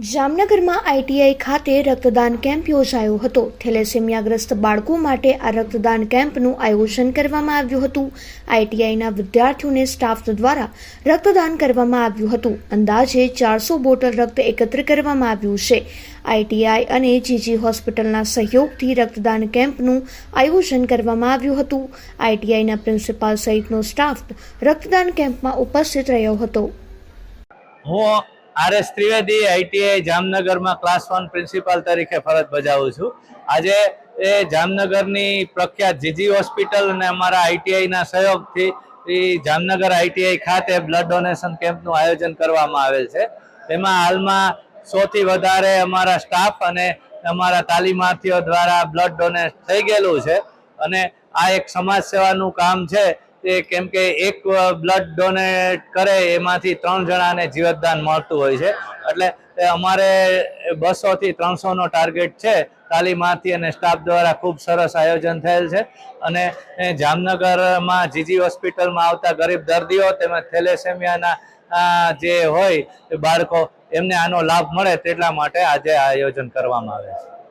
જામનગરમાં આઈટીઆઈ ખાતે રક્તદાન કેમ્પ યોજાયો હતો. થેલેસેમિયાગ્રસ્ત બાળકો માટે આ રક્તદાન કેમ્પનું આયોજન કરવામાં આવ્યું હતું. આઈટીઆઈના વિદ્યાર્થીઓને સ્ટાફ દ્વારા રક્તદાન કરવામાં આવ્યું હતું. અંદાજે ચારસો બોટલ રક્ત એકત્ર કરવામાં આવ્યું છે. આઈટીઆઈ અને જીજી હોસ્પિટલના સહયોગથી રક્તદાન કેમ્પનું આયોજન કરવામાં આવ્યું હતું. આઈટીઆઈના પ્રિન્સિપાલ સહિતનો સ્ટાફ રક્તદાન કેમ્પમાં ઉપસ્થિત રહ્યો હતો. હું આર એસ ત્રિવેદી આઈટીઆઈ જામનગરમાં ક્લાસ વન પ્રિન્સિપાલ તરીકે ફરજ બજાવું છું. આજે એ જામનગરની પ્રખ્યાત જીજી હોસ્પિટલ અને અમારા આઈટીઆઈના સહયોગથી જામનગર આઈટીઆઈ ખાતે બ્લડ ડોનેશન કેમ્પનું આયોજન કરવામાં આવેલ છે. તેમાં હાલમાં સૌથી વધારે અમારા સ્ટાફ અને અમારા તાલીમાર્થીઓ દ્વારા બ્લડ ડોનેટ થઈ ગયેલું છે. અને આ એક સમાજ સેવાનું કામ છે તે કેમ કે એક બ્લડ ડોનેટ કરે, એમાંથી ત્રણ જણાને જીવતદાન મળતું હોય છે. એટલે અમારે બસોથી ત્રણસોનો ટાર્ગેટ છે, તાલીમાર્થી અને સ્ટાફ દ્વારા ખૂબ સરસ આયોજન થયેલ છે. અને જામનગરમાં જીજી હોસ્પિટલમાં આવતા ગરીબ દર્દીઓ તેમજ થેલેસેમિયાના જે હોય બાળકો, એમને આનો લાભ મળે તેટલા માટે આજે આયોજન કરવામાં આવે છે.